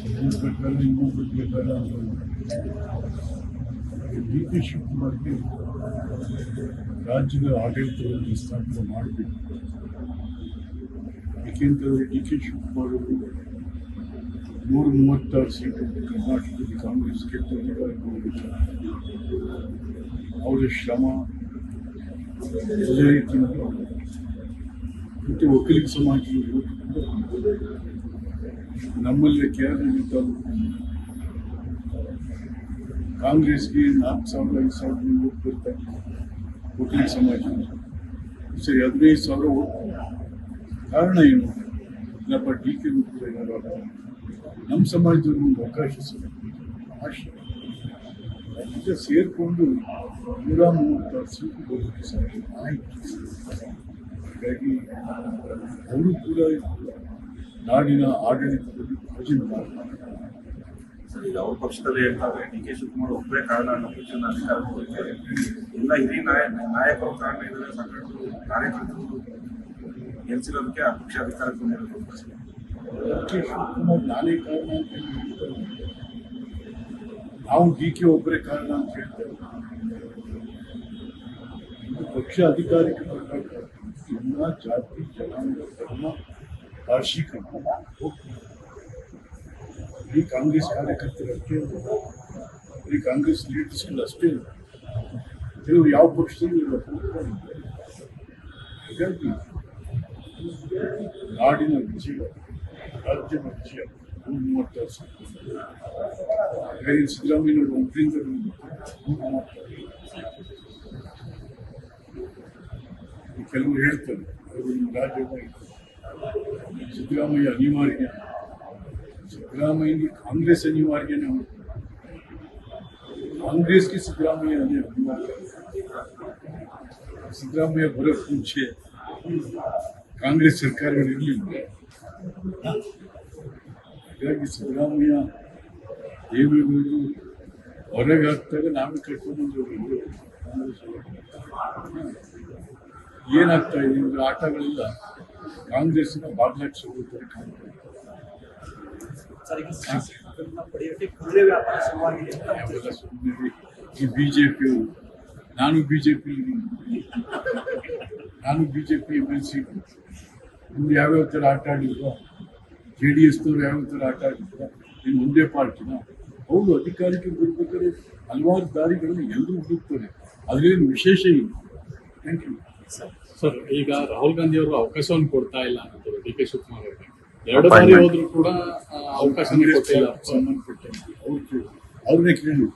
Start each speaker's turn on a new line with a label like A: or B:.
A: ಪ್ರಕಾರ ಇನ್ನೊಬ್ಬರು ಬೇಕಾದ ಡಿ ಕೆ ಶಿವಕುಮಾರ್ಗೆ ರಾಜ್ಯದ ಆಡಳಿತವನ್ನು ಸ್ಥಾಪನೆ ಮಾಡಬೇಕು ಏಕೆಂತಂದರೆ ಡಿ ಕೆ ಶಿವಕುಮಾರ್ ಅವರು ನೂರ ಮೂವತ್ತಾರು ಸೀಟು ಕರ್ನಾಟಕದಲ್ಲಿ ಕಾಂಗ್ರೆಸ್ಗೆ ತಂದಿದ್ದಾರೆ ಅವರ ಶ್ರಮ ಅದೇ ರೀತಿ ಮತ್ತು ಒಕ್ಕಲಿಗ ಸಮಾಜದ ಯುವಕರು ನಮ್ಮಲ್ಲಿ ಕೆ ಆರ್ ನಗರ ತಾಲೂಕು ಕಾಂಗ್ರೆಸ್ಗೆ ನಾಲ್ಕು ಸಾವಿರ ಐದು ಸಾವಿರ ಓಟ್ ಬರ್ತಾರೆ ಒಕ್ಕಲಿಗ ಸಮಾಜ. ಸರಿ, ಹದಿನೈದು ಸಾವಿರ ಓಟ್. ಕಾರಣ ಏನು? ಇಲ್ಲಪ್ಪ ಡಿ ಕೆ ಕೂಡ ಏನಾರು ನಮ್ಮ ಸಮಾಜದವ್ರಿಗೆ ಒಂದು ಅವಕಾಶ ಸಿಗುತ್ತೆ ಆಶೆ. ಈಗ ಸೇರಿಕೊಂಡು ನೂರ ಮೂವತ್ತಾರು ಸೀಟು ಬರೋಕ್ಕೆ ಸಾಧ್ಯ ಆಯಿತು. ಹಾಗಾಗಿ ಅವರು ಕೂಡ ನಾಡಿನ ಭಾಜನರಾಗ್ತಾರೆ
B: ಸರ್, ಈಗ ಅವ್ರ ಪಕ್ಷದಲ್ಲಿ ಹೇಳ್ತಾರೆ ಡಿ ಕೆ ಶಿವಕುಮಾರ್ ಒಬ್ಬರೇ ಕಾರಣ ಪಕ್ಷನ ಅಧಿಕಾರಕ್ಕೆ ಎಲ್ಲ ಹಿರಿಯ ನಾಯಕ ನಾಯಕರು ಕಾರಣ ಇದ್ದಾರೆ ಸಂಘಟನೆಗಳು ಕಾರ್ಯಕರ್ತರು. ಗೆಲ್ಸಿರೋದಕ್ಕೆ ಆ ಪಕ್ಷ ಅಧಿಕಾರಕ್ಕೆ ಬಂದಿರೋದು
A: ಡಿ ಕೆ ಕಾರಣ ನಾವು ಡಿ ಕೆ ಒಬ್ಬರೇ ಕಾರಣ ಅಂತ ಹೇಳ್ತೇವೆ ಪಕ್ಷ ಅಧಿಕಾರಕ್ಕೆ ಜಾತಿ ಜನಾಂಗ ಧರ್ಮ ವಾರ್ಷಿಕ ಈ ಕಾಂಗ್ರೆಸ್ ಕಾರ್ಯಕರ್ತರಕ್ಕೆ ಅಷ್ಟೇ ಈ ಕಾಂಗ್ರೆಸ್ ಲೀಡರ್ಸ್ಗಳು ಅಷ್ಟೇ ಕೆಲವು ಕೆಲವರು ಯಾವ ಪಕ್ಷದಲ್ಲಿ ಹಾಗಾಗಿ ನಾಡಿನ ವಿಜಯ, ರಾಜ್ಯದ ವಿಜಯ ನೂರ ಮೂವತ್ತಾರು ಸಾವಿರ. ಹಾಗಾಗಿ ಸಿದ್ದರಾಮಯ್ಯನವರು ಒಬ್ಬರಿಂದ ನೂರ ಮೂವತ್ತಾರು. ಈ ಕೆಲವರು ಹೇಳ್ತಾರೆ, ಅವರು ನಿಮ್ಮ ರಾಜ್ಯದ ಸಿದ್ದರಾಮಯ್ಯ ಅನಿವಾರ್ಯ ಸಿದ್ದರಾಮಯ್ಯಗೆ ಕಾಂಗ್ರೆಸ್ ಅನಿವಾರ್ಯನೇ ಉಂಟು ಕಾಂಗ್ರೆಸ್ಗೆ ಸಿದ್ದರಾಮಯ್ಯ ಅದೇ ಅನಿವಾರ್ಯ. ಸಿದ್ದರಾಮಯ್ಯ ಬರೋಕ್ಕೆ ಮುಂಚೆ ಕಾಂಗ್ರೆಸ್ ಸರ್ಕಾರಗಳು ಇರಲಿಲ್ಲ. ಹಾಗಾಗಿ ಸಿದ್ದರಾಮಯ್ಯ ದೇವೇಗೌಡರು ಹೊರಗೆ ಹಾಕ್ತಾರೆ ನಾವೇ ಕಟ್ಕೊಂಡು ಬಂದವರು ಏನಾಗ್ತಾ ಇದೆ ಅಂದರೆ ಆಟಗಳೆಲ್ಲ ಕಾಂಗ್ರೆಸ್ನ ಬಾಗ್ಲಾಕ್ಷಿಗಳು ಕಾಣ್ತಾ ಇದೆ.
C: ಸರ್ ಈಗ ಶಾಸಕರನ್ನ ಪಡೆಯೋಕೆ ಕುದುರೆ ವ್ಯಾಪಾರ ಶುರುವಾಗಿದೆ
A: ಈ ಬಿಜೆಪಿಯವರು ನಾನು ಬಿಜೆಪಿ ನಾನು ಬಿಜೆಪಿ ಎಂ ಎಲ್ ಸಿ. ಇವ್ರು ಯಾವ್ಯಾವ ಥರ ಆಟ ಆಡಿದ್ರು? ಜೆ ಡಿ ಎಸ್ನವ್ರು ಯಾವ್ಯಾವ ಥರ ಆಟ ಆಡಿದ್ರು? ಇನ್ನು ಒಂದೇ ಪಾರ್ಟಿನ ಅವರು ಅಧಿಕಾರಕ್ಕೆ ಬರ್ಬೇಕಾದ್ರೆ ಹಲವಾರು ದಾರಿಗಳನ್ನು ಎಲ್ಲರೂ ಹುಡುಕ್ತಾರೆ. ಅದ್ರೇನು ವಿಶೇಷ ಇಲ್ಲ ಥ್ಯಾಂಕ್ ಯು
D: ಸರ್. ಈಗ ರಾಹುಲ್ ಗಾಂಧಿ ಅವರು ಅವಕಾಶವನ್ನು ಕೊಡ್ತಾ ಇಲ್ಲ ಅಂತ ಡಿ ಕೆ ಶಿವಕುಮಾರ್ ಅವರಿಗೆ. ಎರಡು ಬಾರಿ ಹೋದ್ರು ಕೂಡ ಅವಕಾಶನೇ ಕೊಟ್ಟಿಲ್ಲ
A: ಕೇಳಿ